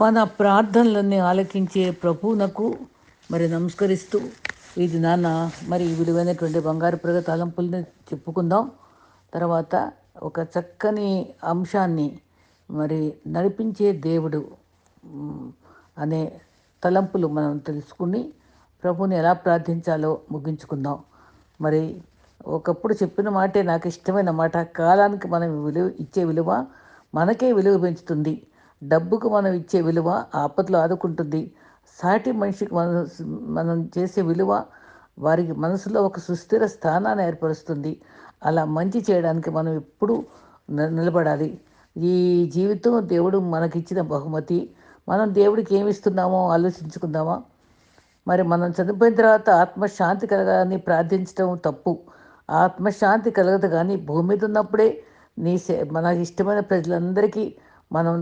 మన ప్రార్థనలన్నీ ఆలకించే ప్రభువునకు మరి నమస్కరిస్తూ ఇది నాన్న మరి విలువైనటువంటి బంగారు ప్రగ తలంపుల్ని చెప్పుకుందాం. తర్వాత ఒక చక్కని అంశాన్ని మరి నడిపించే దేవుడు అనే తలంపులు మనం తెలుసుకుని ప్రభుని ఎలా ప్రార్థించాలో ముగించుకుందాం. మరి ఒకప్పుడు చెప్పిన మాటే నాకు ఇష్టమైన మాట కాలానికి మనం విలువ ఇచ్చే విలువ మనకే విలువ పెంచుతుంది. డబ్బుకు మనం ఇచ్చే విలువ ఆపదలో ఆదుకుంటుంది. సాటి మనిషికి మనం మనం చేసే విలువ వారికి మనసులో ఒక సుస్థిర స్థానాన్ని ఏర్పరుస్తుంది. అలా మంచి చేయడానికి మనం ఎప్పుడూ నిలబడాలి. ఈ జీవితం దేవుడు మనకిచ్చిన బహుమతి. మనం దేవుడికి ఏమి ఇస్తున్నామో ఆలోచించుకుందామా? మరి మనం చనిపోయిన తర్వాత ఆత్మశాంతి కలగాలని ప్రార్థించడం తప్పు. ఆత్మశాంతి కలగదు కానీ భూమి మీద ఉన్నప్పుడే నీ సే మనకి ఇష్టమైన ప్రజలందరికీ మనం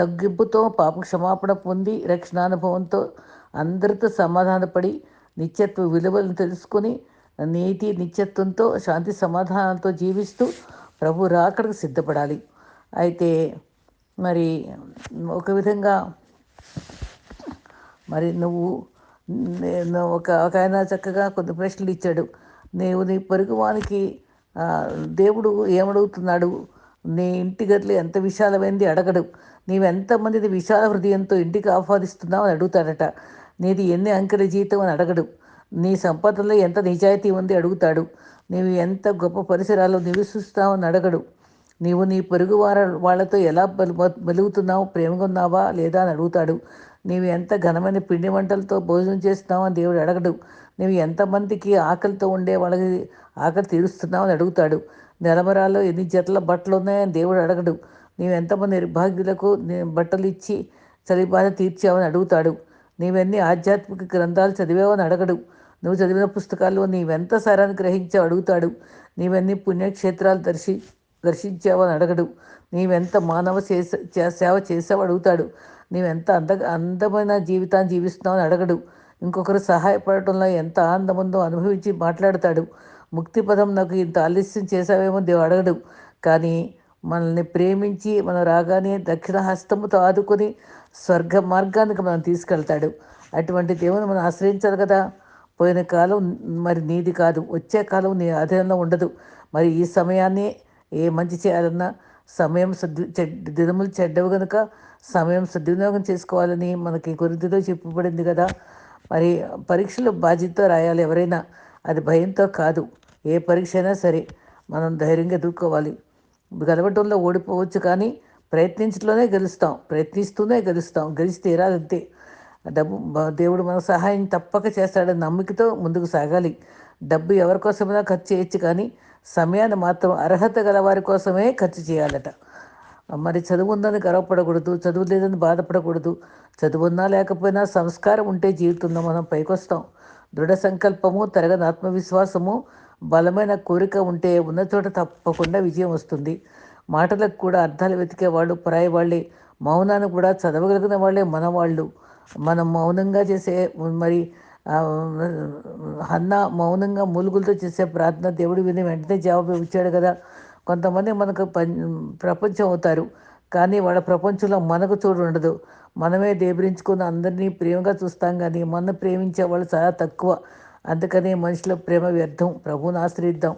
తగ్గింపుతో పాప క్షమాపణ పొంది రక్షణానుభవంతో అందరితో సమాధానపడి నిత్యత్వ విలువలను తెలుసుకొని నీతి నిత్యత్వంతో శాంతి సమాధానంతో జీవిస్తూ ప్రభు రాకడకు సిద్ధపడాలి. అయితే మరి ఒక విధంగా మరి నువ్వు నేను ఒక ఒక ఆయన చక్కగా కొన్ని ప్రశ్నలు ఇచ్చాడు. నీవు నీ పొరుగువానికి దేవుడు ఏమడుగుతున్నాడు? నీ ఇంటి గదిలో ఎంత విశాలమైంది అడగడు. నీవు ఎంతమందిని విశాల హృదయంతో ఇంటికి ఆహ్వానిస్తున్నావు అని అడుగుతాడట. నీది ఎన్ని అంకెల జీతం అని అడగడు. నీ సంపదలో ఎంత నిజాయితీ ఉంది అడుగుతాడు. నీవు ఎంత గొప్ప పరిసరాల్లో నివసిస్తావు అని అడగడు. నీవు నీ పొరుగు వార వాళ్ళతో ఎలా మెలుగుతున్నావు? ప్రేమగా ఉన్నావా లేదా అని అడుగుతాడు. నీవు ఎంత ఘనమైన పిండి వంటలతో భోజనం చేస్తున్నావు అని దేవుడు అడగడు. నీవు ఎంతమందికి ఆకలితో ఉండే వాళ్ళకి ఆకలి తీరుస్తున్నావు అని అడుగుతాడు. నెలమరాలో ఎన్ని జతల బట్టలు ఉన్నాయని దేవుడు అడగడు. నీవు ఎంతమంది నిర్భాగ్యులకు బట్టలు ఇచ్చి చలిబాధ తీర్చావని అడుగుతాడు. నీవెన్ని ఆధ్యాత్మిక గ్రంథాలు చదివావని అడగడు. నువ్వు చదివిన పుస్తకాల్లో నీవెంత సారాన్ని గ్రహించావు అడుగుతాడు. నీవెన్ని పుణ్యక్షేత్రాలు దర్శి దర్శించావని అడగడు. నీవెంత మానవ చేస చే- సేవ చేసావు అడుగుతాడు. నీవెంత అంద అందమైన జీవితాన్ని జీవిస్తున్నావు అని అడగడు. ఇంకొకరు సహాయపడటంలో ఎంత ఆనందం ఉందో అనుభవించి మాట్లాడతాడు. ముక్తి పదం నాకు ఇంత ఆలస్యం చేశావేమో దేవుడు అడగడు. కానీ మనల్ని ప్రేమించి మనం రాగానే దక్షిణ హస్తముతో ఆదుకొని స్వర్గ మార్గానికి మనం తీసుకెళ్తాడు. అటువంటి దేవుని మనం ఆశ్రయించాలి కదా. పోయిన కాలం మరి నీది కాదు. వచ్చే కాలం నీ అధీనంలో ఉండదు. మరి ఈ సమయాన్ని ఏ మంచి చేయాలన్నా సమయం సద్వి చెడ్ దినములు చెడ్డవు కనుక సమయం సద్వినియోగం చేసుకోవాలని మనకి కొరింథీలో చెప్పబడింది కదా. మరి పరీక్షలు బాధ్యతతో రాయాలి ఎవరైనా. అది భయంతో కాదు. ఏ పరీక్ష అయినా సరే మనం ధైర్యంగా ఎదుర్కోవాలి. గెలవటంలో ఓడిపోవచ్చు కానీ ప్రయత్నించడంలోనే గెలుస్తాం. ప్రయత్నిస్తూనే గెలుస్తాం. గెలిచి తీరాలంతే డబ్బు దేవుడు మన సహాయం తప్పక చేస్తాడని నమ్మికతో ముందుకు సాగాలి. డబ్బు ఎవరి కోసమైనా ఖర్చు చేయొచ్చు కానీ సమయాన్ని మాత్రం అర్హత గల వారి కోసమే ఖర్చు చేయాలట. మరి చదువు ఉందని గర్వపడకూడదు చదువు లేదని బాధపడకూడదు. చదువు ఉన్నా లేకపోయినా సంస్కారం ఉంటే జీవితంలో మనం పైకొస్తాం. దృఢ సంకల్పము తరగని ఆత్మవిశ్వాసము బలమైన కోరిక ఉంటే ఉన్న చోట తప్పకుండా విజయం వస్తుంది. మాటలకు కూడా అర్థాలు వెతికే వాళ్ళు పరాయి వాళ్ళే. మౌనాన్ని కూడా చదవగలిగిన వాళ్ళే మనవాళ్ళు మనం మౌనంగా చేసే మరి అన్న హన్న మౌనంగా మూలుగులతో చేసే ప్రార్థన దేవుడు విని వెంటనే జవాబు ఇచ్చాడు కదా. కొంతమంది మనకు పం ప్రపంచం అవుతారు. కానీ వాళ్ళ ప్రపంచంలో మనకు చూడు ఉండదు. మనమే దేబరించుకుని అందరినీ ప్రేమగా చూస్తాం కానీ మన ప్రేమించే వాళ్ళు చాలా తక్కువ. అందుకని మనుషుల ప్రేమ వ్యర్థం. ప్రభువుని ఆశ్రయిద్దాం.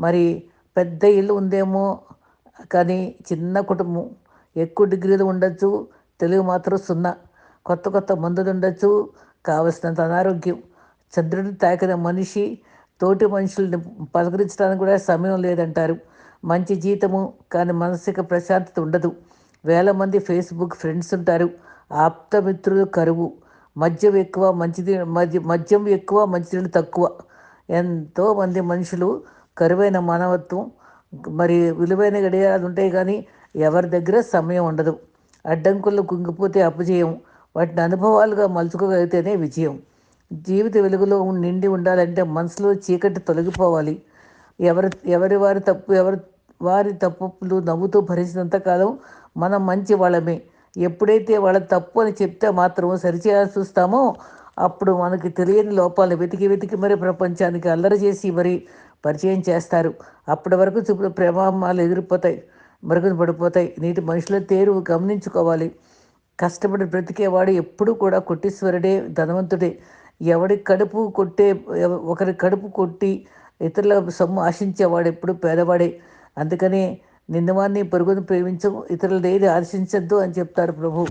మరి పెద్ద ఇల్లు ఉందేమో కానీ చిన్న కుటుంబం. ఎక్కువ డిగ్రీలు ఉండొచ్చు. తెలుగు మాత్రం సున్నా. కొత్త కొత్త మందులు ఉండొచ్చు. కావలసినంత అనారోగ్యం. చంద్రుడిని తాకిన మనిషి తోటి మనుషుల్ని పలకరించడానికి కూడా సమయం లేదంటారు. మంచి జీతము కానీ మానసిక ప్రశాంతత ఉండదు. వేల మంది ఫేస్బుక్ ఫ్రెండ్స్ ఉంటారు. ఆప్తమిత్రులు కరువు. మద్యం ఎక్కువ మంచిది మద్య మద్యం ఎక్కువ మంచినీళ్ళు తక్కువ. ఎంతోమంది మనుషులు కరువైన మానవత్వం మరి విలువైన గడియాలు ఉంటాయి కానీ ఎవరి దగ్గర సమయం ఉండదు. అడ్డంకుల్లో కుంగిపోతే అపజయం వాటిని అనుభవాలుగా మలుచుకోగలిగితేనే విజయం. జీవిత వెలుగులో నిండి ఉండాలంటే మనసులో చీకటి తొలగిపోవాలి. ఎవరి ఎవరి వారి తప్పు ఎవరి వారి తప్పులు నవ్వుతూ భరించినంతకాలం మనం మంచి వాళ్ళమే. ఎప్పుడైతే వాళ్ళ తప్పు అని చెప్తే మాత్రం సరిచేయాల్సి చూస్తామో అప్పుడు మనకి తెలియని లోపాలు వెతికి వెతికి మరి ప్రపంచానికి అల్లరి చేసి మరి పరిచయం చేస్తారు. అప్పటి వరకు చూపుడు ప్రేమాలు ఎదిరిపోతాయి మరుగున పడిపోతాయి. నీటి మనుషుల తేరు గమనించుకోవాలి. కష్టపడి బ్రతికేవాడు ఎప్పుడూ కూడా కొట్టేశ్వరుడే ధనవంతుడే. ఎవడి కడుపు కొట్టే ఒకరి కడుపు కొట్టి ఇతరుల సొమ్ము ఆశించేవాడు ఎప్పుడు పేదవాడే. అందుకనే నిన్నవాన్ని పొరుగును ప్రేమించవు ఇతరులది ఏది ఆశించద్దు అని చెప్తారు ప్రభు.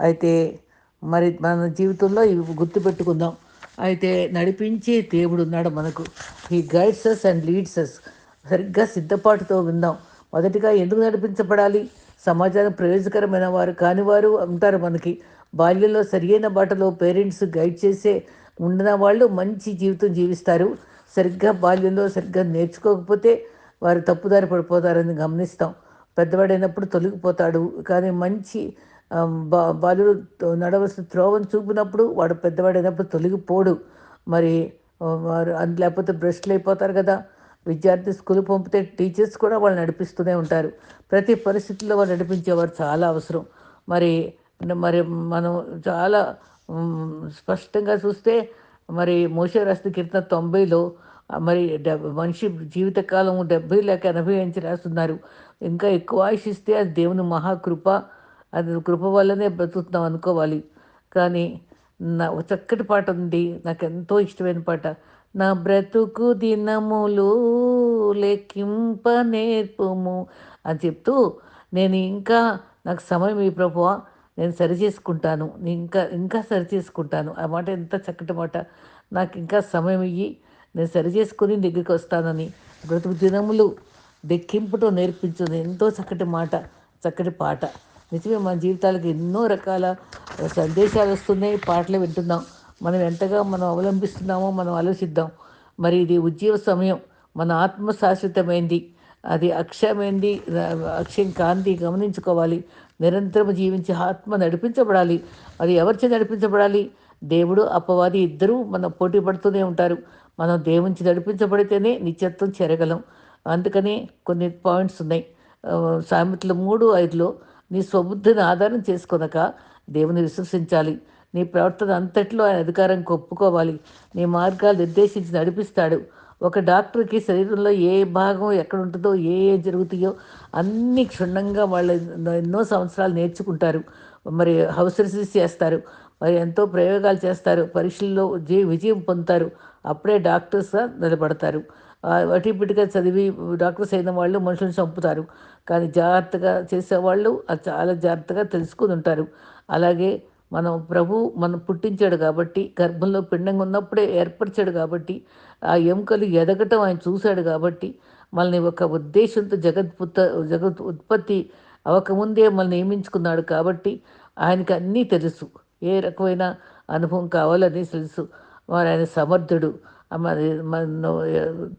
అయితే మరి మన జీవితంలో ఇవి గుర్తుపెట్టుకుందాం అయితే నడిపించే దేవుడు ఉన్నాడు మనకు. He guides us and leads us సరిగ్గా సిద్ధపాటుతో విందాం. మొదటిగా ఎందుకు నడిపించబడాలి? సమాజానికి ప్రయోజనకరమైన వారు కాని వారు ఉంటారు మనకి. బాల్యంలో సరియైన బాటలో పేరెంట్స్ గైడ్ చేసే ఉండిన వాళ్ళు మంచి జీవితం జీవిస్తారు. సరిగ్గా బాల్యంలో సరిగ్గా నేర్చుకోకపోతే వారు తప్పుదారి పడిపోతారని గమనిస్తాం. పెద్దవాడైనప్పుడు తొలగిపోతాడు. కానీ మంచి బా బాలుడు నడవలసిన త్రోవను చూపినప్పుడు వాడు పెద్దవాడైనప్పుడు తొలగిపోడు. మరి వారు అందు లేకపోతే బ్రష్లు అయిపోతారు కదా. విద్యార్థి స్కూల్ పంపితే టీచర్స్ కూడా వాళ్ళు నడిపిస్తూనే ఉంటారు. ప్రతి పరిస్థితుల్లో వాళ్ళు నడిపించేవారు చాలా అవసరం. మరి మరి మనం చాలా స్పష్టంగా చూస్తే మరి మోసే రాసిన కీర్తన తొంభైలో మరి డెబ్ మనిషి జీవితకాలం డెబ్బై లేక ఎనభై అంచి రాస్తున్నారు. ఇంకా ఎక్కువ ఆయుషిస్తే అది దేవుని మహాకృప అది కృప వల్లనే బ్రతుకుతున్నాం అనుకోవాలి. కానీ నా చక్కటి పాట ఉంది. నాకు ఎంతో ఇష్టమైన పాట. నా బ్రతుకు దినములు లెక్కింప నేర్పుము అని చెప్తూ నేను ఇంకా నాకు సమయం ఈ ప్రభువా నేను సరి చేసుకుంటాను. నేను ఇంకా ఇంకా సరి చేసుకుంటాను. ఆ మాట ఎంత చక్కటి మాట. నాకు ఇంకా సమయం ఇయ్యి. నేను సరి చేసుకుని దగ్గరికి వస్తానని బ్రతుకు దినములు దెక్కింపుతో నేర్పించింది. ఎంతో చక్కటి మాట చక్కటి పాట. నిజమే మన జీవితాలకు ఎన్నో రకాల సందేశాలు వస్తున్నాయి. పాటలు వింటున్నాం. మనం ఎంతగా మనం అవలంబిస్తున్నామో మనం ఆలోచిద్దాం. మరి ఇది ఉద్యోగ సమయం. మన ఆత్మ శాశ్వతమైంది అది అక్షమైంది అక్షయం కాంతి గమనించుకోవాలి. నిరంతరం జీవించి ఆత్మ నడిపించబడాలి. అది ఎవరిచే నడిపించబడాలి? దేవుడు అపవాది ఇద్దరూ మన పోటీ పడుతూనే ఉంటారు. మనం దేవునికి నడిపించబడితేనే నిత్యత్వం చేరగలం. అందుకని కొన్ని పాయింట్స్ ఉన్నాయి. సామెతలు మూడు ఐదులో నీ స్వబుద్ధిని ఆధారం చేసుకొనక దేవుని విశ్వసించాలి. నీ ప్రవర్తన అంతట్లో ఆయన అధికారం ఒప్పుకోవాలి. నీ మార్గాలు నిర్దేశించి నడిపిస్తాడు. ఒక డాక్టర్కి శరీరంలో ఏ భాగం ఎక్కడ ఉంటుందో ఏ ఏ జరుగుతాయో అన్ని క్షుణ్ణంగా వాళ్ళు ఎన్నో సంవత్సరాలు నేర్చుకుంటారు. మరి హౌస్ రిసీవ్ చేస్తారు. మరి ఎంతో ప్రయోగాలు చేస్తారు. పరీక్షల్లో జీ విజయం పొందుతారు. అప్పుడే డాక్టర్స్గా నిలబడతారు. అటు అటిపిటిగా చదివి డాక్టర్స్ అయిన వాళ్ళు మనుషులను చంపుతారు. కానీ జాగ్రత్తగా చేసేవాళ్ళు అది చాలా జాగ్రత్తగా తెలుసుకుని ఉంటారు. అలాగే మనం ప్రభు మనం పుట్టించాడు కాబట్టి గర్భంలో పిండంగా ఉన్నప్పుడే ఏర్పరిచాడు కాబట్టి ఆ ఎముకలు ఎదగటం ఆయన చూశాడు కాబట్టి మనల్ని ఒక ఉద్దేశంతో జగత్పుత్త జగత్ ఉత్పత్తి అవ్వకముందే మనల్ని నియమించుకున్నాడు కాబట్టి ఆయనకి అన్నీ తెలుసు. ఏ రకమైన అనుభవం కావాలని తెలుసు. వారు ఆయన సమర్థుడు. మరి మన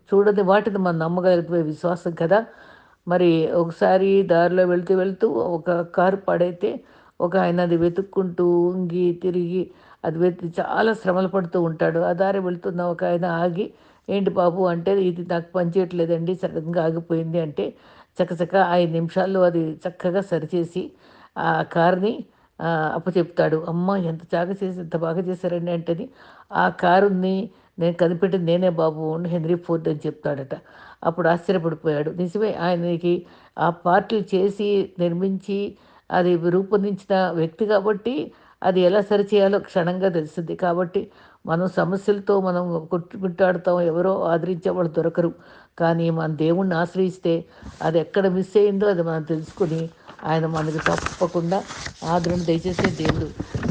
చూడని వాటిని మనం నమ్మగలిగిపోయే విశ్వాసం కదా. మరి ఒకసారి దారిలో వెళ్తూ వెళ్తూ ఒక కారు పాడైతే ఒక ఆయన అది వెతుక్కుంటూ ఉంగి తిరిగి అది వెతి చాలా శ్రమలు పడుతూ ఉంటాడు. ఆ దారి వెళ్తున్న ఒక ఆయన ఆగి ఏంటి బాబు అంటే ఇది నాకు పనిచేయట్లేదండి సడన్గా ఆగిపోయింది అంటే చకచక ఐదు నిమిషాల్లో అది చక్కగా సరిచేసి ఆ కార్ని అప్పచెప్తాడు. అమ్మ ఎంత చాగా చేసి ఎంత బాగా చేశారండి అంటేని ఆ కారుని నేను కనిపెట్టింది నేనే బాబు అని హెన్రీ ఫోర్డ్ అని చెప్తాడట. అప్పుడు ఆశ్చర్యపడిపోయాడు. నిజమే ఆయనకి ఆ పార్టీలు చేసి నిర్మించి అది రూపొందించిన వ్యక్తి కాబట్టి అది ఎలా సరిచేయాలో క్షణంగా తెలిసింది. కాబట్టి మనం సమస్యలతో మనం కొట్టుమిట్టాడుతాం ఎవరో ఆదరించే వాళ్ళు దొరకరు. కానీ మన దేవుణ్ణి ఆశ్రయిస్తే అది ఎక్కడ మిస్ అయిందో అది మనం తెలుసుకుని ఆయన మనకు తప్పకుండా ఆదరణ దయచేసే దేవుడు.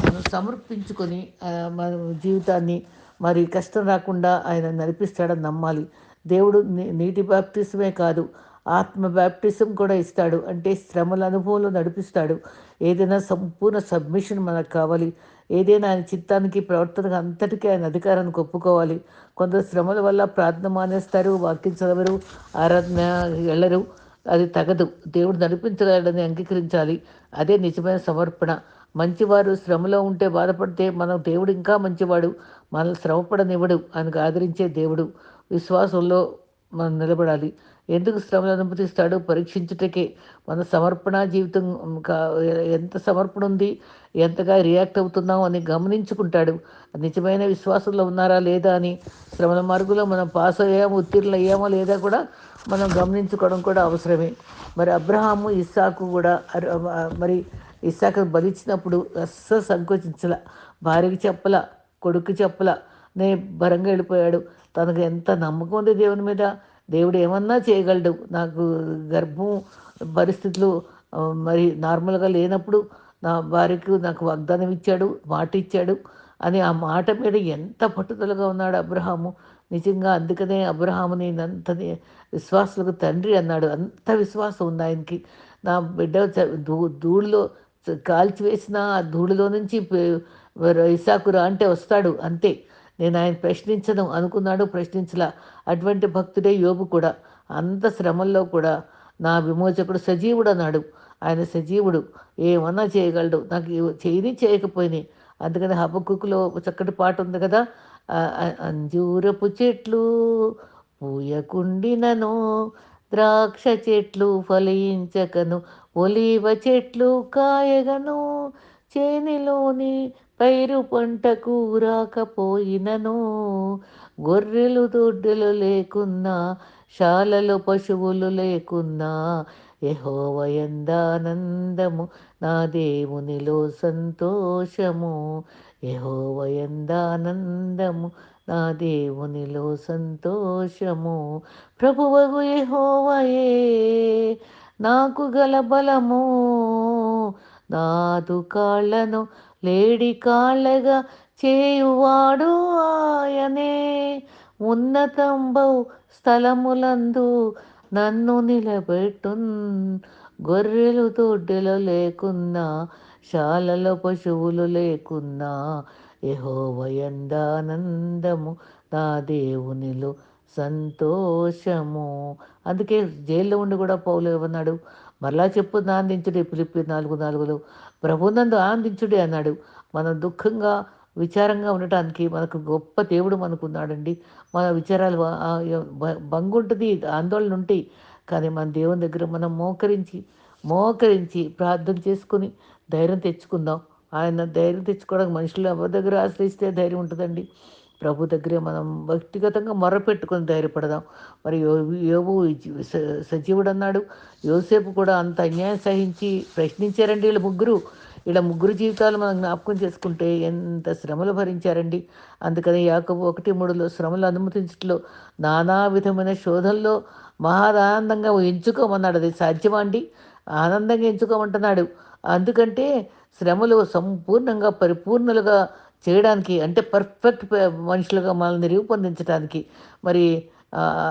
మనం సమర్పించుకొని మన జీవితాన్ని మరి కష్టం రాకుండా ఆయన నడిపిస్తాడని నమ్మాలి. దేవుడు నీ- నీటి బాప్తిసమే కాదు ఆత్మ బ్యాప్టిజం కూడా ఇస్తాడు. అంటే శ్రమల అనుభవంలో నడిపిస్తాడు. ఏదైనా సంపూర్ణ సబ్మిషన్ మనకు కావాలి. ఏదైనా ఆయన చిత్తానికి ప్రవర్తనకు అంతటికీ ఆయన అధికారానికి ఒప్పుకోవాలి. కొందరు శ్రమల వల్ల ప్రార్థన మానేస్తారు వాక్యం చదవరు ఆరాధన వెళ్ళరు. అది తగదు. దేవుడు నడిపించగలడని అంగీకరించాలి. అదే నిజమైన సమర్పణ. మంచివారు శ్రమలో ఉంటే బాధపడితే మనం దేవుడు ఇంకా మంచివాడు. మనల్ని శ్రమపడనివ్వడు ఆయనకు ఆదరించే దేవుడు. విశ్వాసంలో మనం నిలబడాలి. ఎందుకు శ్రమలు అనుమతిస్తాడో? పరీక్షించుటకే. మన సమర్పణ జీవితం ఎంత సమర్పణ ఉంది? ఎంతగా రియాక్ట్ అవుతున్నాం అని గమనించుకుంటాడు. నిజమైన విశ్వాసంలో ఉన్నారా లేదా అని శ్రమల మార్గంలో మనం పాస్ అయ్యామో? ఉత్తీర్ణులు అయ్యామో లేదా కూడా మనం గమనించుకోవడం కూడా అవసరమే. మరి అబ్రహాము ఇస్సాకు కూడా మరి ఇస్సాకు బలిచ్చినప్పుడు అస్సలు సంకోచించల. భార్యకి చెప్పల కొడుకు చెప్పల. నే భరంగా వెళ్ళిపోయాడు. తనకు ఎంత నమ్మకం ఉంది దేవుని మీద? దేవుడు ఏమన్నా చేయగలడు? నాకు గర్భం పరిస్థితులు మరి నార్మల్గా లేనప్పుడు నా భార్యకు నాకు వాగ్దానం ఇచ్చాడు మాట ఇచ్చాడు అని ఆ మాట మీద ఎంత పట్టుదలగా ఉన్నాడు అబ్రహాము. నిజంగా అందుకనే అబ్రహాముని అంతని విశ్వాసులకు తండ్రి అన్నాడు. అంత విశ్వాసం ఉంది ఆయనకి. నా బిడ్డ దూ ధూళిలో కాల్చివేసిన ఆ ధూళిలో నుంచి ఇసాకురా అంటే వస్తాడు. అంతే. నేను ఆయన ప్రశ్నించను అనుకున్నాడు. ప్రశ్నించలా. అటువంటి భక్తుడే యోబు కూడా. అంత శ్రమల్లో కూడా నా విమోచకుడు సజీవుడు అన్నాడు. ఆయన సజీవుడు. ఏమన్నా చేయగలడు. నాకు చేయని చేయకపోయినాయి అందుకని హబక్కులో చక్కటి పాట ఉంది కదా. అంజూరపు చెట్లు పూయకుండినను ద్రాక్ష చెట్లు ఫలించకను ఒలీవ చెట్లు కాయగను చేనిలోని పైరు పంటకు రాకపోయినను గొర్రెలు దొడ్డులు లేకున్నా శాలలో పశువులు లేకున్నా యహోవయందానందము నా దేవునిలో సంతోషము. యహోవయందానందము నా దేవునిలో సంతోషము ప్రభువగు యెహోవయే. నాకు గల బలము నాదు కాళ్ళను లేడి కాళ్ళగా చేయువాడు ఆయనే. ఉన్నతంబౌ స్థలములందు నన్ను నిలబెట్టున్ గొర్రెలు తొడ్డెలు లేకున్నా శాలలో పశువులు లేకున్నా యహోవయందానందము నా దేవునిలో సంతోషము. అందుకే జైల్లో ఉండి కూడా పౌలు ఏమన్నాడు? మరలా చెప్పు ఆనందించుడే పిలిపి నాలుగు నాలుగులో ప్రభునందు ఆనందించుడే అన్నాడు. మనం దుఃఖంగా విచారంగా ఉండటానికి మనకు గొప్ప దేవుడు మనకు ఉన్నాడండి మన విచారాలు బంగుంటుంది ఆందోళన ఉంటాయి. కానీ మన దేవుని దగ్గర మనం మోకరించి మోకరించి ప్రార్థన చేసుకుని ధైర్యం తెచ్చుకుందాం. ఆయన ధైర్యం తెచ్చుకోవడానికి మనుషులు ఎవరి దగ్గర ఆశ్రయిస్తే ధైర్యం ఉంటుందండి. ప్రభు దగ్గరే మనం వ్యక్తిగతంగా మొరపెట్టుకొని ధైర్యపడదాం. మరి యోబు యోబు స- సజీవుడు అన్నాడు యోసేపు కూడా అంత అన్యాయం సహించి ప్రశ్నించారండి వీళ్ళ ముగ్గురు. ఇలా ముగ్గురు జీవితాలు మనం జ్ఞాపకం చేసుకుంటే ఎంత శ్రమలు భరించారండి. అందుకని యాకబు ఒకటి మూడులో శ్రమలు అనుమతించట్లో నానా విధమైన శోధనలో మహాదానందంగా ఎంచుకోమన్నాడు. అది సాధ్యమా అండి? ఆనందంగా ఎంచుకోమంటున్నాడు. అందుకంటే శ్రమలు సంపూర్ణంగా పరిపూర్ణలుగా చేయడానికి అంటే పర్ఫెక్ట్ మనుషులుగా మనల్ని రూపొందించడానికి మరి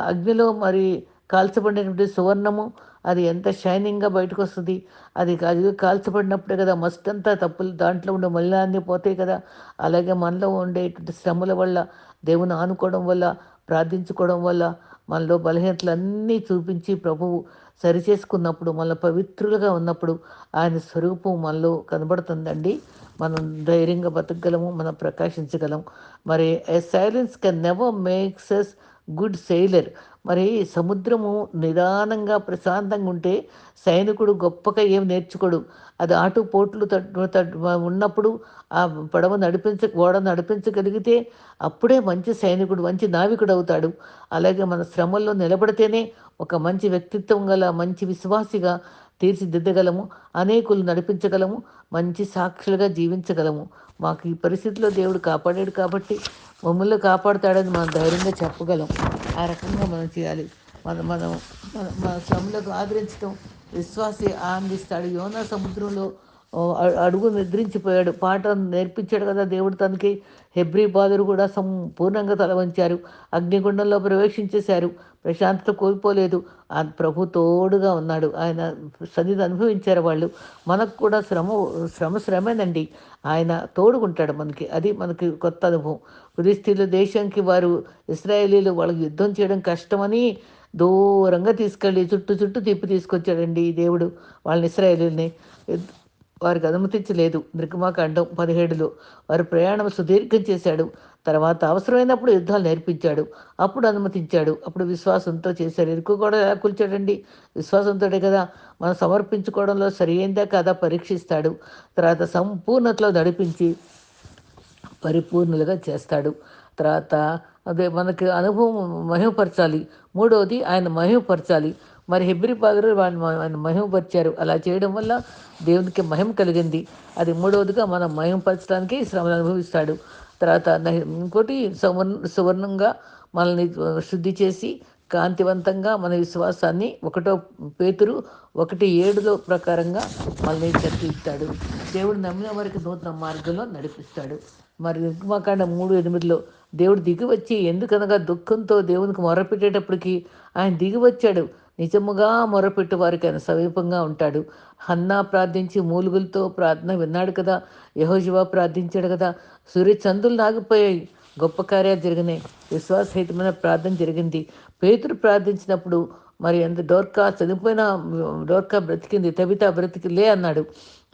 అగ్నిలో మరి కాల్చబడినటువంటి సువర్ణము అది ఎంత షైనింగ్గా బయటకు వస్తుంది అది అది కాల్చబడినప్పుడే కదా మస్ట్ అంతా తప్పులు దాంట్లో ఉండే మలినాన్ని పోతాయి కదా. అలాగే మనలో ఉండేటువంటి శ్రమల వల్ల దేవుని ఆనుకోవడం వల్ల ప్రార్థించుకోవడం వల్ల మనలో బలహీనతలన్నీ చూపించి ప్రభువు సరిచేసుకున్నప్పుడు మళ్ళీ పవిత్రులుగా ఉన్నప్పుడు ఆయన స్వరూపం మనలో కనబడుతుందండి. మనం ధైర్యంగా బతకగలము మనం ప్రకాశించగలం. మరి a silence can never makes as good sailor మరి సముద్రము నిదానంగా ప్రశాంతంగా ఉంటే సైనికుడు గొప్పగా ఏం నేర్చుకోడు. అది ఆటుపోట్లు తట్టు ఉన్నప్పుడు ఆ పడవ నడిపించ ఓడ నడిపించగలిగితే అప్పుడే మంచి సైనికుడు మంచి నావికుడు అవుతాడు. అలాగే మన శ్రమల్లో నిలబడితేనే ఒక మంచి వ్యక్తిత్వం గల మంచి విశ్వాసిగా తీర్చిదిద్దగలము. అనేకులు నడిపించగలము మంచి సాక్షులుగా జీవించగలము. మాకు ఈ పరిస్థితిలో దేవుడు కాపాడాడు కాబట్టి మమ్మల్ని కాపాడుతాడని మనం ధైర్యంగా చెప్పగలం. ఆ రకంగా మనం చేయాలి. మనం మనం మన మన శ్రమలకు ఆదరించడం విశ్వాసి ఆనందిస్తాడు. యోనా సముద్రంలో అడుగు నిద్రించిపోయాడు. పాట నేర్పించాడు కదా దేవుడు తనకి. హెబ్రి బాధురు కూడా సంపూర్ణంగా తలవంచారు. అగ్నిగుండంలో ప్రవేశించేశారు. ప్రశాంతత కోల్పోలేదు. ఆ ప్రభు తోడుగా ఉన్నాడు. ఆయన సన్నిధి అనుభవించారు వాళ్ళు. మనకు కూడా శ్రమ శ్రమ శ్రమేనండి. ఆయన తోడుకుంటాడు మనకి. అది మనకి కొత్త అనుభవం. ఫిలిస్తీన్ల దేశానికి వారు ఇస్రాయేలీలు వాళ్ళకి యుద్ధం చేయడం కష్టమని దూరంగా తీసుకెళ్ళి చుట్టూ చుట్టూ తిప్పి తీసుకొచ్చాడండి దేవుడు వాళ్ళని ఇస్రాయేలీని వారికి అనుమతించలేదు. నిర్గమాకాండం పదిహేడులో వారి ప్రయాణం సుదీర్ఘం చేశాడు. తర్వాత అవసరమైనప్పుడు యుద్ధాలు నేర్పించాడు. అప్పుడు అనుమతించాడు. అప్పుడు విశ్వాసంతో చేశారు. ఇరుకు కూడా ఎలా కూల్చాడండి? విశ్వాసంతోనే కదా. మనం సమర్పించుకోవడంలో సరియైందా కదా పరీక్షిస్తాడు. తర్వాత సంపూర్ణతలో నడిపించి పరిపూర్ణులుగా చేస్తాడు. తర్వాత అదే మనకి అనుభవం మహిమపరచాలి. మూడవది ఆయన మహిమపరచాలి. మరి హెబ్రి పాదరు వాళ్ళు మహిమపరిచారు. అలా చేయడం వల్ల దేవునికి మహిమ కలిగింది. అది మూడవదిగా మనం మహిమపరచడానికి శ్రమను అనుభవిస్తాడు. తర్వాత ఇంకోటి సువర్ణ సువర్ణంగా మనల్ని శుద్ధి చేసి కాంతివంతంగా మన విశ్వాసాన్ని ఒకటో పేతురు ఒకటి ఏడులో ప్రకారంగా మనల్ని చర్చిస్తాడు. దేవుడు నమ్మిన వారికి నూతన మార్గంలో నడిపిస్తాడు. మరి నిర్మాకాండ మూడు ఎనిమిదిలో దేవుడు దిగి వచ్చి ఎందుకనగా దుఃఖంతో దేవునికి మొరపెట్టేటప్పటికి ఆయన దిగి వచ్చాడు నిజముగా మొరపెట్టు వారికి ఆయన సమీపంగా ఉంటాడు. హన్నా ప్రార్థించి మూలుగులతో ప్రార్థన విన్నాడు కదా. యహోజువా ప్రార్థించాడు కదా. సూర్య చందులు నాగిపోయాయి గొప్ప కార్యాలు జరిగినాయి. విశ్వాసహితమైన ప్రార్థన జరిగింది. పేతురు ప్రార్థించినప్పుడు మరి ఎంత డోర్కా చనిపోయిన డోర్కా బ్రతికింది. తవిత బ్రతికిలే అన్నాడు.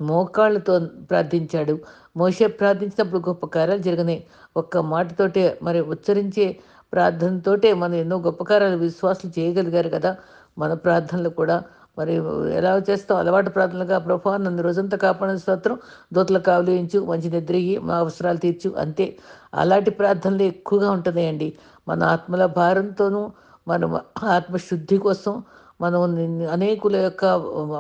మోకాళ్ళతో ప్రార్థించాడు. మోసే ప్రార్థించినప్పుడు గొప్ప కార్యాలు జరిగినాయి. ఒక్క మాటతోటే మరి ఉచ్చరించే ప్రార్థనతోటే మనం ఎన్నో గొప్ప కార్యాలు విశ్వాసం చేయగలిగారు కదా. మన ప్రార్థనలు కూడా మరి ఎలా చేస్తాం? అలవాటు ప్రార్థనలుగా ప్రభా నన్ను రోజంతా కాపాడిన స్తోత్రం దూతలు కావలించు మంచి నిద్రయ్యి మా అవసరాలు తీర్చు అంతే. అలాంటి ప్రార్థనలు ఎక్కువగా ఉంటున్నాయండి. మన ఆత్మల భారంతోనూ మనం ఆత్మశుద్ధి కోసం మనం అనేకుల యొక్క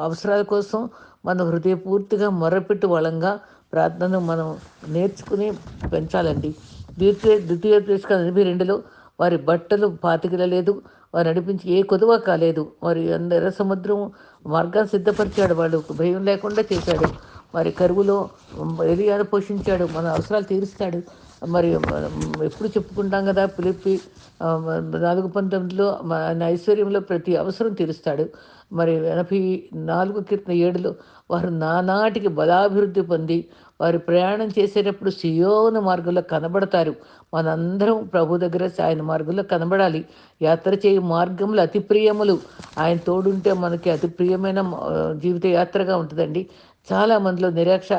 అవసరాల కోసం మనం హృదయపూర్తిగా మొరపెట్టు వాళ్ళంగా ప్రార్థనను మనం నేర్చుకుని పెంచాలండి. ద్వితీయ ద్వితీయ దేశకాల ఎనభై రెండులో వారి బట్టలు పాతికలలేదు వారు నడిపించి ఏ కొదువ కాలేదు. మరి ఎర్ర సముద్రం మార్గాన్ని సిద్ధపరిచాడు వాళ్ళు భయం లేకుండా చేశాడు. మరి కరువులో ఎలియాను పోషించాడు. మన అవసరాలు తీరుస్తాడు. మరి ఎప్పుడు చెప్పుకుంటాం కదా పిలిపి నాలుగు పంతొమ్మిదిలో మన ఐశ్వర్యంలో ప్రతి అవసరం తీరుస్తాడు. మరి ఎనభై నాలుగు క్రితం ఏడులో వారు నానాటికి బలాభివృద్ధి పొంది వారు ప్రయాణం చేసేటప్పుడు సియోన మార్గంలో కనబడతారు. మనందరం ప్రభు దగ్గర ఆయన మార్గంలో కనబడాలి. యాత్ర చేయ మార్గములు అతి ప్రియములు. ఆయన తోడుంటే మనకి అతి ప్రియమైన జీవిత యాత్రగా ఉంటుందండి. చాలా మందిలో నిరాక్ష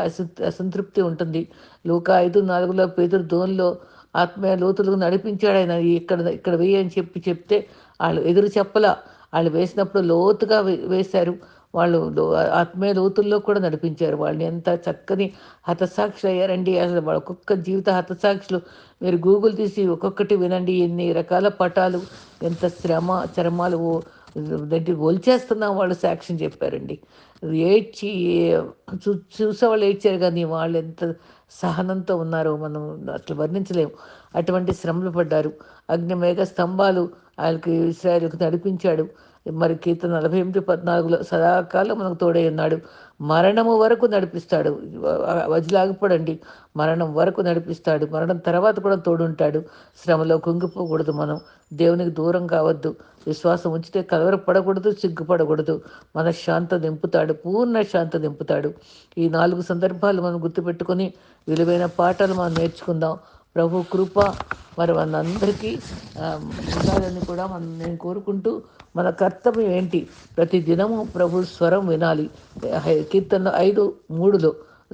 అసంతృప్తి ఉంటుంది. లోక ఐదు నాలుగులో పేదరు దోన్లో ఆత్మీయ లోతులకు నడిపించాడు ఆయన. ఇక్కడ ఇక్కడ వేయని చెప్పి చెప్తే వాళ్ళు ఎదురు చెప్పలా. వాళ్ళు వేసినప్పుడు లోతుగా వేశారు. వాళ్ళు ఆత్మీయ లోతుల్లో కూడా నడిపించారు. వాళ్ళని ఎంత చక్కని హతసాక్షులు అయ్యారండి అసలు ఒక్కొక్క జీవిత హతసాక్షులు. మీరు గూగుల్ తీసి ఒక్కొక్కటి వినండి. ఎన్ని రకాల పటాలు ఎంత శ్రమ చర్మాలు దాన్ని ఒలిచేస్తున్నాం వాళ్ళు సాక్ష్యం చెప్పారండి. ఏడ్చి చూ చూసేవాళ్ళు ఏడ్చారు కానీ వాళ్ళు ఎంత సహనంతో ఉన్నారో మనం అట్లా వర్ణించలేము. అటువంటి శ్రమలు పడ్డారు. అగ్నిమేఘ స్తంభాలు ఆయనకి ఇస్రాయల్కి నడిపించాడు. మరి కీర్తన నలభై ఎనిమిది పద్నాలుగులో సదాకాలం మనకు తోడై ఉన్నాడు. మరణము వరకు నడిపిస్తాడు. వదిలాగిపోడండి మరణం వరకు నడిపిస్తాడు. మరణం తర్వాత కూడా తోడుంటాడు. శ్రమలో కుంగిపోకూడదు మనం. దేవునికి దూరం కావద్దు. విశ్వాసం ఉంచితే కలవరపడకూడదు సిగ్గుపడకూడదు. మన శాంత దింపుతాడు పూర్ణ శాంత దింపుతాడు ఈ నాలుగు సందర్భాలు మనం గుర్తుపెట్టుకొని విలువైన పాఠాలు మనం నేర్చుకుందాం. ప్రభు కృప మరి మనందరికీ ఉండాలని కూడా మనం నేను కోరుకుంటూ మన కర్తవ్యం ఏంటి? ప్రతి దినము ప్రభు స్వరం వినాలి. కీర్తన ఐదు మూడులో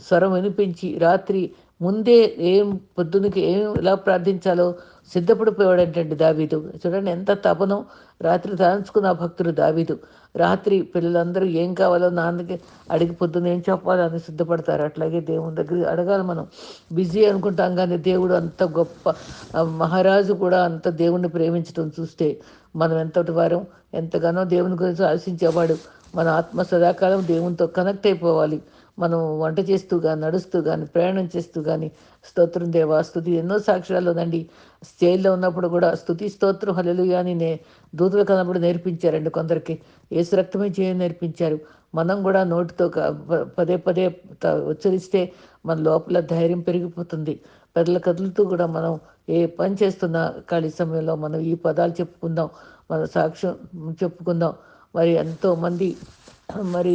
స్వరం వినిపించి రాత్రి ముందే ఏం పొద్దునకి ఏం ఎలా ప్రార్థించాలో సిద్ధపడిపోయాడంటండి దావీదు. చూడండి ఎంత తపనం రాత్రి తలంచుకున్న భక్తుడు దావీదు. రాత్రి పిల్లలందరూ ఏం కావాలో నాన్నకి అడిగి పొద్దున్న ఏం చెప్పాలో అని సిద్ధపడతారు. అట్లాగే దేవుని దగ్గర అడగాలి మనం. బిజీ అనుకుంటాం కానీ దేవుడు అంత గొప్ప మహారాజు కూడా అంత దేవుణ్ణి ప్రేమించడం చూస్తే మనం ఎంతటి వారం ఎంతగానో దేవుని గురించి ఆశించేవాడు మన ఆత్మ సదాకాలం దేవునితో కనెక్ట్ అయిపోవాలి. మనం వంట చేస్తూ కానీ నడుస్తూ కానీ ప్రయాణం చేస్తూ కానీ స్తోత్రం దేవా స్థుతి ఎన్నో సాక్ష్యాలు ఉందండి స్టేజ్లో ఉన్నప్పుడు కూడా స్థుతి స్తోత్రం హలలు అని నే దూతలు కన్నప్పుడు నేర్పించారండి కొందరికి. ఏసు రక్తమే చేయని నేర్పించారు. మనం కూడా నోటితో పదే పదే ఉచ్చరిస్తే మన లోపల ధైర్యం పెరిగిపోతుంది. పెద్దల కదులుతూ కూడా మనం ఏ పని చేస్తున్నా ఖాళీ సమయంలో మనం ఈ పదాలు చెప్పుకుందాం మన సాక్ష్యం చెప్పుకుందాం. మరి ఎంతోమంది మరి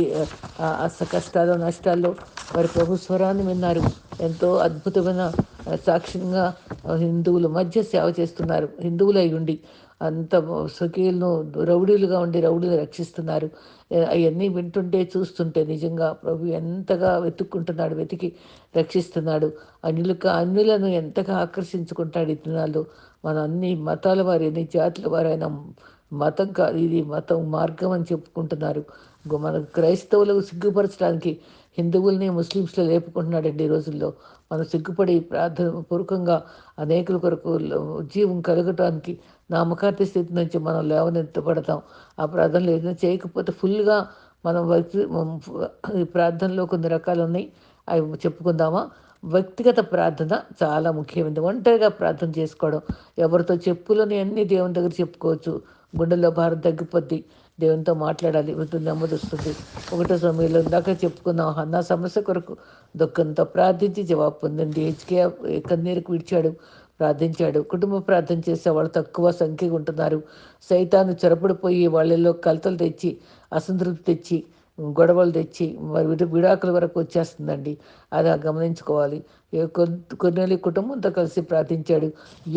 కష్టాలు నష్టాల్లో మరి ప్రభు స్వరాన్ని విన్నారు. ఎంతో అద్భుతమైన సాక్ష్యంగా హిందువుల మధ్య సేవ చేస్తున్నారు. హిందువులై ఉండి అంత సుఖీలను రౌడీలుగా ఉండి రౌడీలు రక్షిస్తున్నారు. అవన్నీ వింటుంటే చూస్తుంటే నిజంగా ప్రభు ఎంతగా వెతుక్కుంటున్నాడు వెతికి రక్షిస్తున్నాడు. అన్యులకు అన్యులను ఎంతగా ఆకర్షించుకుంటాడు ఈ దినాల్లో. మన అన్ని మతాల వారు ఎన్ని జాతుల వారైనా మతం కాదు ఇది మతం మార్గం అని చెప్పుకుంటున్నారు. మన క్రైస్తవులకు సిగ్గుపరచడానికి హిందువుల్ని ముస్లిమ్స్లో లేపుకుంటున్నాడండి ఈ రోజుల్లో. మనం సిగ్గుపడి ప్రార్థన పూర్వకంగా అనేకుల కొరకు జీవం కలగటానికి నామకార్థ స్థితి నుంచి మనం లేవనెత్తపడతాం ఆ ప్రార్థనలు ఏదైనా చేయకపోతే ఫుల్గా మనం వ్యక్తి ప్రార్థనలో కొన్ని రకాలు ఉన్నాయి. అవి చెప్పుకుందామా? వ్యక్తిగత ప్రార్థన చాలా ముఖ్యమైనది. ఒంటరిగా ప్రార్థన చేసుకోవడం ఎవరితో చెప్పులని అన్ని దేవుని దగ్గర చెప్పుకోవచ్చు. గుండెల్లో భారం తగ్గిపోద్ది. దేవునితో మాట్లాడాలి వీటిని నెమ్మది ఒకటో సమయంలో ఇందాక చెప్పుకున్నాం అన్న సమస్య కొరకు దుఃఖంతో ప్రార్థించి జవాబు పొందింది హెచ్కే కన్నీరుకు విడిచాడు ప్రార్థించాడు. కుటుంబ ప్రార్థన చేసే వాళ్ళు తక్కువ సంఖ్యగా ఉంటున్నారు. సైతాన్ని చొరపడిపోయి వాళ్ళల్లో కలతలు తెచ్చి అసంతృప్తి తెచ్చి గొడవలు తెచ్చి మరి విడాకుల వరకు వచ్చేస్తుందండి. అది గమనించుకోవాలి. కొన్ని కుటుంబంతో కలిసి ప్రార్థించాడు.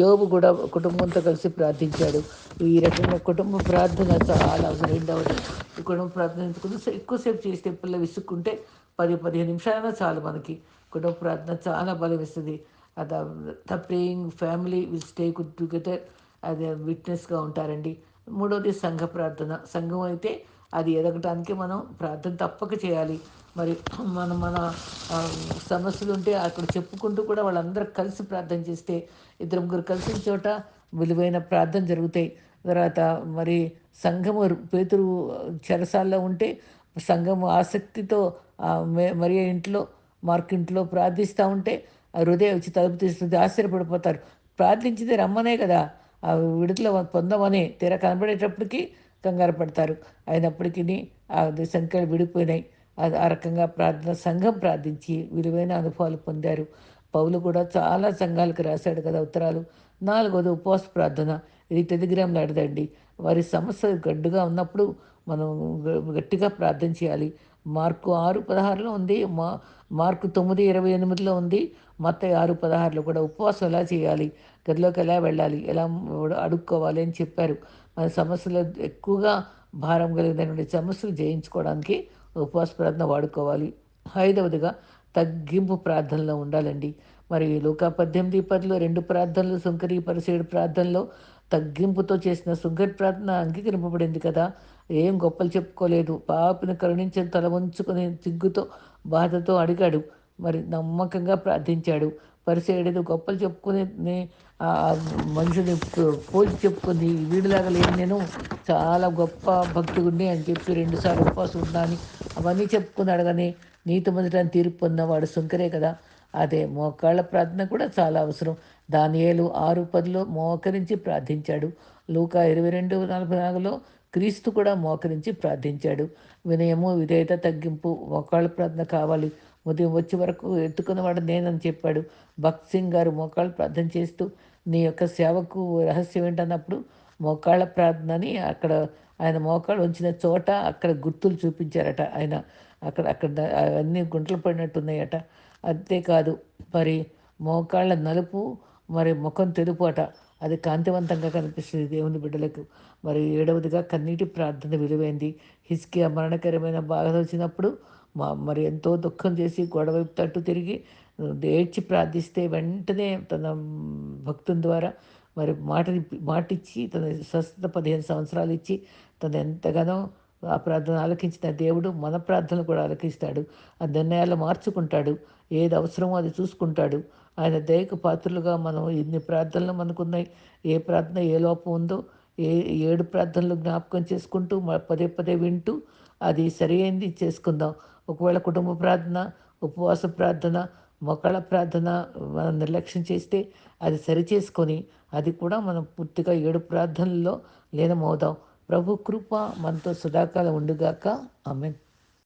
యోగు కూడా కుటుంబంతో కలిసి ప్రార్థించాడు. ఈ రకంగా కుటుంబ ప్రార్థన చాలా అవసరం. రెండవది ఈ కుటుంబ ప్రార్థన ఎక్కువసేపు చేస్తే పిల్ల విసుక్కుంటే పది పదిహేను నిమిషాలైనా చాలు మనకి. కుటుంబ ప్రార్థన చాలా బలం ఇస్తుంది the praying family will stay together. అది విట్నెస్గా ఉంటారండి. మూడవది సంఘ ప్రార్థన. సంఘం అయితే అది ఎదగటానికి మనం ప్రార్థన తప్పక చేయాలి. మరి మనం మన సమస్యలు ఉంటే అక్కడ చెప్పుకుంటూ కూడా వాళ్ళందరూ కలిసి ప్రార్థన చేస్తే ఇద్దరు ముగ్గురు కలిసిన చోట విలువైన ప్రార్థన జరుగుతాయి. తర్వాత మరి సంఘము పేతురు చెరసాల్లో ఉంటే సంఘము ఆసక్తితో మరి ఇంట్లో మార్కింట్లో ప్రార్థిస్తూ ఉంటే హృదయం వచ్చి తలుపు తీస్తుంది ఆశ్చర్యపడిపోతారు. ప్రార్థించింది రమ్మనే కదా. ఆ విడుదల పొందమని తీర కనబడేటప్పటికి కంగారు పడతారు. అయినప్పటికీ ఆ సంఖ్యలు విడిపోయినాయి. ఆ రకంగా ప్రార్థన సంఘం ప్రార్థించి విలువైన అనుభవాలు పొందారు. పౌలు కూడా చాలా సంఘాలకు రాశాడు కదా ఉత్తరాలు. నాలుగోది ఉపవాస ప్రార్థన. ఇది టెలిగ్రామ్ లాడదండి వారి సమస్య గడ్డుగా ఉన్నప్పుడు మనం గట్టిగా ప్రార్థన చేయాలి. మార్కు ఆరు పదహారులో ఉంది మా మార్కు తొమ్మిది ఇరవై ఎనిమిదిలో ఉంది మొత్తం ఆరు పదహారులో కూడా ఉపవాసం ఎలా చేయాలి గదిలోకి ఎలా వెళ్ళాలి ఎలా అడుక్కోవాలి అని చెప్పారు. మన సమస్యలు ఎక్కువగా భారం కలిగినటువంటి సమస్యలు జయించుకోవడానికి ఉపవాస ప్రార్థన వాడుకోవాలి. ఐదవదిగా తగ్గింపు ప్రార్థనలో ఉండాలండి. మరి లోకా పద్దెనిమిది పదిలో రెండు ప్రార్థనలు సుంకరి పరిసేడు ప్రార్థనలో తగ్గింపుతో చేసిన సుంకరి ప్రార్థన అంగీకరింపబడింది కదా ఏం గొప్పలు చెప్పుకోలేదు. పాపిని కరుణించిన తల ఉంచుకుని సిగ్గుతో బాధతో అడిగాడు. మరి నమ్మకంగా ప్రార్థించాడు. పరిసేయడేదో గొప్పలు చెప్పుకుని మనుషుని పోల్చి చెప్పుకుంది. వీడిలాగా లేని నేను. చాలా గొప్ప భక్తుడిని అని చెప్పి రెండుసార్లు ఉపవాసం ఉన్నాను. అవన్నీ చెప్పుకున్నాడు కానీ నీతి మొదట తీర్పు పొందినవాడు సుంకరే కదా. అదే మోకాళ్ళ ప్రార్థన కూడా చాలా అవసరం. దానియేలు ఆరు పదిలో మోకరించి ప్రార్థించాడు. లూకా ఇరవై రెండు నలభై నాలుగులో క్రీస్తు కూడా మోకరించి ప్రార్థించాడు. వినయము విధేయత తగ్గింపు మోకాళ్ళ ప్రార్థన కావాలి. ఉదయం వచ్చే వరకు ఎత్తుకున్నవాడు నేనని చెప్పాడు. భక్త్ సింగ్ గారు మోకాళ్ళు ప్రార్థన చేస్తూ నీ యొక్క సేవకు రహస్యం ఏంటన్నప్పుడు మోకాళ్ళ ప్రార్థనని అక్కడ ఆయన మోకాళ్ళు ఉంచిన చోట అక్కడ గుర్తులు చూపించారట ఆయన. అక్కడ అక్కడ అన్నీ గుంటలు పడినట్టున్నాయట. అంతేకాదు మరి మోకాళ్ళ నలుపు మరి ముఖం తెలుపు అట. అది కాంతివంతంగా కనిపిస్తుంది దేవుని బిడ్డలకు. మరి ఏడవదిగా కన్నీటి ప్రార్థన విలువైంది. హిస్కి మరణకరమైన బాధ వచ్చినప్పుడు మా మరి ఎంతో దుఃఖం చేసి గొడవ తట్టు తిరిగి ఏడ్చి ప్రార్థిస్తే వెంటనే తన భక్తుని ద్వారా మరి మాటని మాటిచ్చి తన స్వస్థత పదిహేను సంవత్సరాలు ఇచ్చి తను ఎంతగానో ఆ ప్రార్థన ఆలకించిన దేవుడు మన ప్రార్థనలు కూడా ఆలకిస్తాడు. ఆ నిర్ణయాలు మార్చుకుంటాడు. ఏది అవసరమో అది చూసుకుంటాడు. ఆయన దయకు పాత్రలుగా మనం ఎన్ని ప్రార్థనలు మనకున్నాయి ఏ ప్రార్థన ఏ లోపం ఉందో ఏ ఏడు ప్రార్థనలు జ్ఞాపకం చేసుకుంటూ పదే పదే వింటూ అది సరి అయింది చేసుకుందాం. ఒకవేళ కుటుంబ ప్రార్థన ఉపవాస ప్రార్థన మొక్కల ప్రార్థన మనం నిర్లక్ష్యం చేస్తే అది సరిచేసుకొని అది కూడా మనం పూర్తిగా ఏడు ప్రార్థనల్లో లీనమవుదాం. ప్రభు కృప మనతో సదాకాలం ఉండుగాక. ఆమె